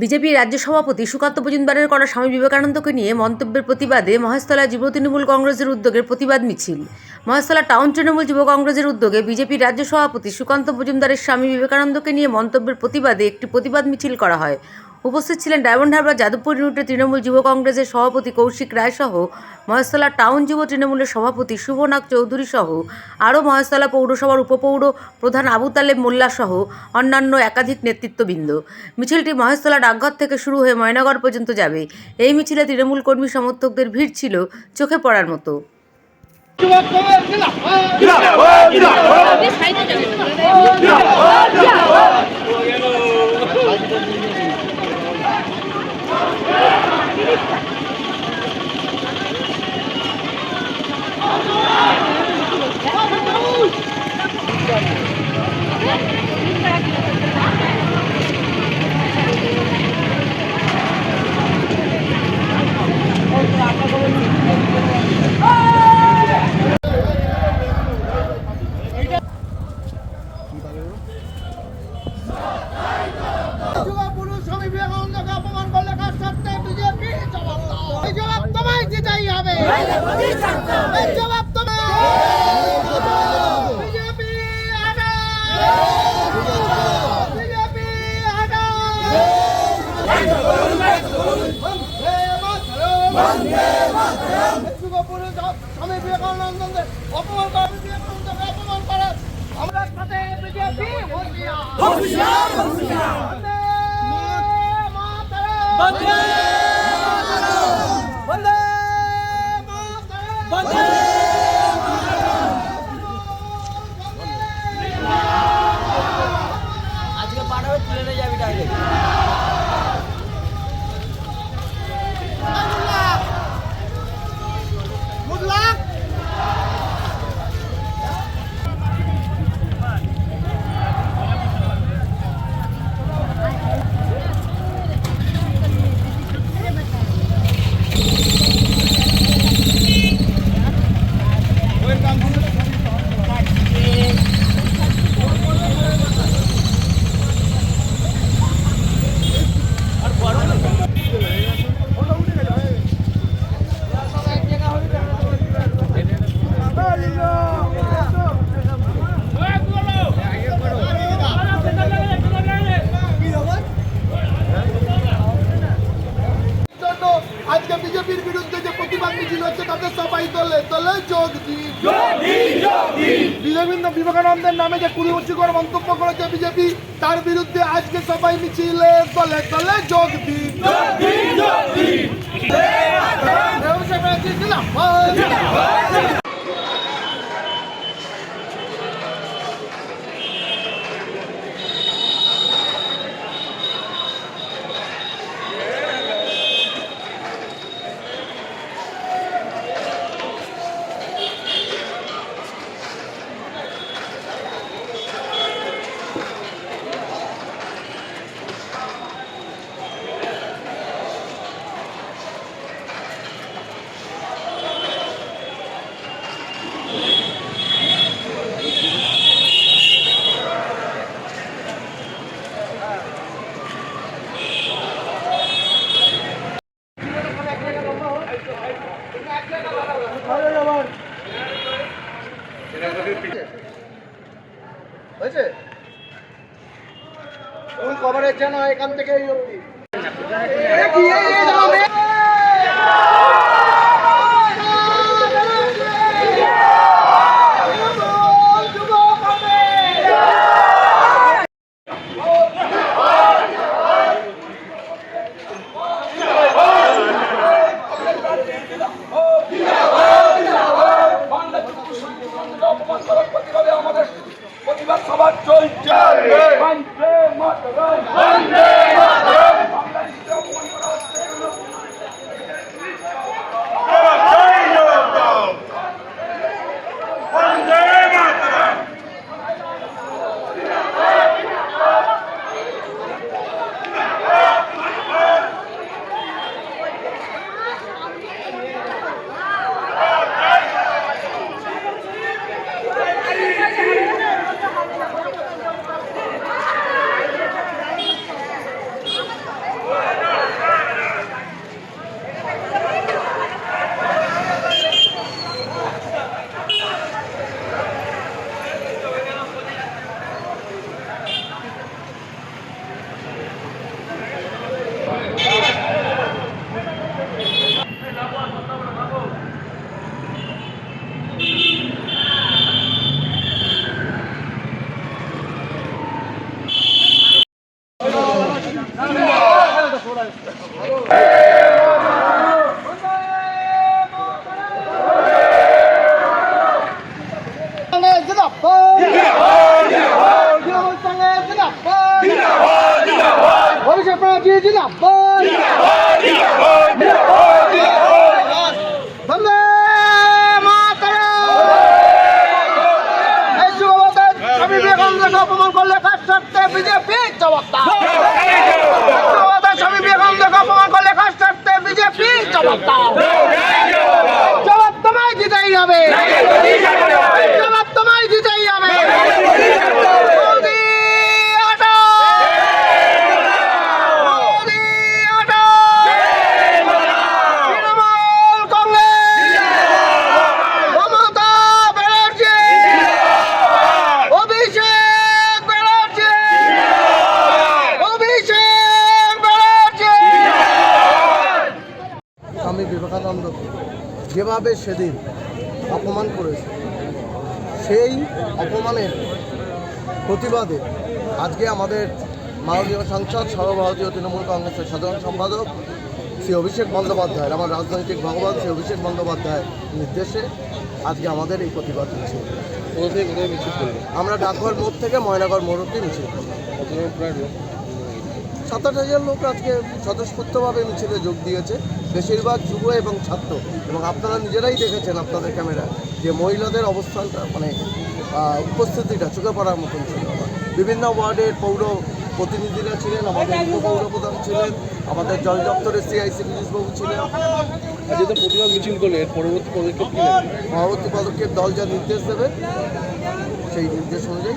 বিজেপির রাজ্য সভাপতি সুকান্ত মজুমদারের করা স্বামী বিবেকানন্দকে নিয়ে মন্তব্যের প্রতিবাদে মহেশতলা যুব তৃণমূল কংগ্রেসের উদ্যোগের প্রতিবাদ মিছিল। মহেশতলা টাউন তৃণমূল যুব কংগ্রেসের উদ্যোগে বিজেপির রাজ্য সভাপতি সুকান্ত মজুমদারের স্বামী বিবেকানন্দকে নিয়ে মন্তব্যের প্রতিবাদে একটি প্রতিবাদ মিছিল করা হয়। উপস্থিত ছিলেন ডায়মন্ড হারবার যাদবপুর ইউনিটের তৃণমূল যুব কংগ্রেসের সভাপতি কৌশিক রায় সহ মহেশতলা টাউন যুব তৃণমূলের সভাপতি শুভনাগ চৌধুরী সহ আরও মহেশতলা পৌরসভার উপপৌর প্রধান আবু তালেব মোল্লা সহ অন্যান্য একাধিক নেতৃত্ববৃন্দ। মিছিলটি মহেশতলা ডাকঘর থেকে শুরু হয়ে ময়নাগড় পর্যন্ত যাবে। এই মিছিলে তৃণমূল কর্মী সমর্থকদের ভিড় ছিল চোখে পড়ার মতো। যুবা পুরুষ স্বামী বিবেকানন্দকে অপমান করলে কার সাথে বিজেপি জবাব দাও এই জবাব তোমায় দিতেই হবে এই জবাব তোমায় বিজেপি আগে বিজেপি আগে বন্দে মাতরম যুবা পুরুষ স্বামী বিবেকানন্দকে অপমান করে বিবেকানন্দকে অপমান করে আমরা সাথে বিজেপি হুঁশিয়ার বন্দে মাতরম বন্দে মাতরম বন্দে মাতরম আজকে পাঠাবে তুলে নিয়ে যাবি ডাইরেক্ট গুড লাক জন্য আজকে বিজেপির বিরুদ্ধে যে প্রতিবাদ তাতে সবাই দলে দলে যোগ দিন। বিজেপি বিবেকানন্দের নামে যে কুড়িমুচিকর মন্তব্য করেছে বিজেপি তার বিরুদ্ধে আজকে সবাই মিছিলে দলে দলে যোগ দিন। দিলাম হয়েছে? ফুল কভারেজ যেন এখান থেকে এই অবধি প্রতিবাদ সভা চলছে বন্দে মাতরম বন্দে মাতরম বাংলাদেশে অপমান করা হচ্ছে এগুলো। বন্দে মাতরম Thank কংগ্রেস জিন্দাবাদ তৃণমূল কংগ্রেস জিন্দাবাদ অভিষেক ব্যানার্জি জিন্দাবাদ বন্দে মাতরম এই যুবকদের স্বামী বিবেকানন্দকে অপমান করলে কাজ ছাড়তে বিজেপি জবাব দাও যুবকদের স্বামী বিবেকানন্দকে অপমান করলে কাজ ছাড়তে বিজেপি জবাব দাও জবাব তোমায় দিতেই হবে জবাব তোমায় দিতেই হবে মোদি হটাও! মোদি হটাও! তৃণমূল কংগ্রেস মমতা ব্যানার্জি অভিষেক ব্যানার্জি অভিষেক ব্যানার্জি স্বামী বিবেকানন্দকে যেভাবে সেদিন অপমান করেছে? সেই অপমানের প্রতিবাদে আজকে আমাদের মাননীয় সাংসদ, সর্বভারতীয় তৃণমূল কংগ্রেসের সাধারণ সম্পাদক শ্রী অভিষেক বন্দ্যোপাধ্যায়ের, আমার রাজনৈতিক ভগবান শ্রী অভিষেক বন্দ্যোপাধ্যায়ের নির্দেশে আজকে আমাদের এই প্রতিবাদ মিছিল আমরা ডাকঘর মোড় থেকে ময়নাগর মোড় অব্দি মিছিল। সাত আট হাজার লোক আজকে স্বতঃস্ফূর্তভাবে মিছিলে যোগ দিয়েছে। বেশিরভাগ যুব এবং ছাত্র। এবং আপনারা নিজেরাই দেখেছেন আপনাদের ক্যামেরা যে মহিলাদের অবস্থানটা মানে উপস্থিতিটা চোখে পড়ার মতন ছিল। বিভিন্ন ওয়ার্ডের পৌর প্রতিনিধিরা ছিলেন আমাদের উপপৌর প্রধান ছিলেন আমাদের জল দপ্তরের সিআইসি বাবু ছিলেন। প্রতিবাদ মিছিল করলে পরবর্তী পদক্ষেপ? পরবর্তী পদক্ষেপ দল যা নির্দেশ দেবে সেই নির্দেশ অনুযায়ী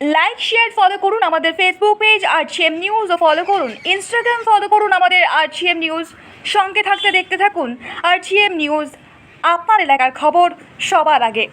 like share follow করুন আমাদের ফেসবুক পেজ আর সিএম নিউজ ও ফলো করুন। ইনস্টাগ্রাম ফলো করুন আমাদের আর সিএম নিউজ সঙ্গে থাকতে দেখতে থাকুন। আর সিএম নিউজ আপনার এলাকার খবর সবার আগে।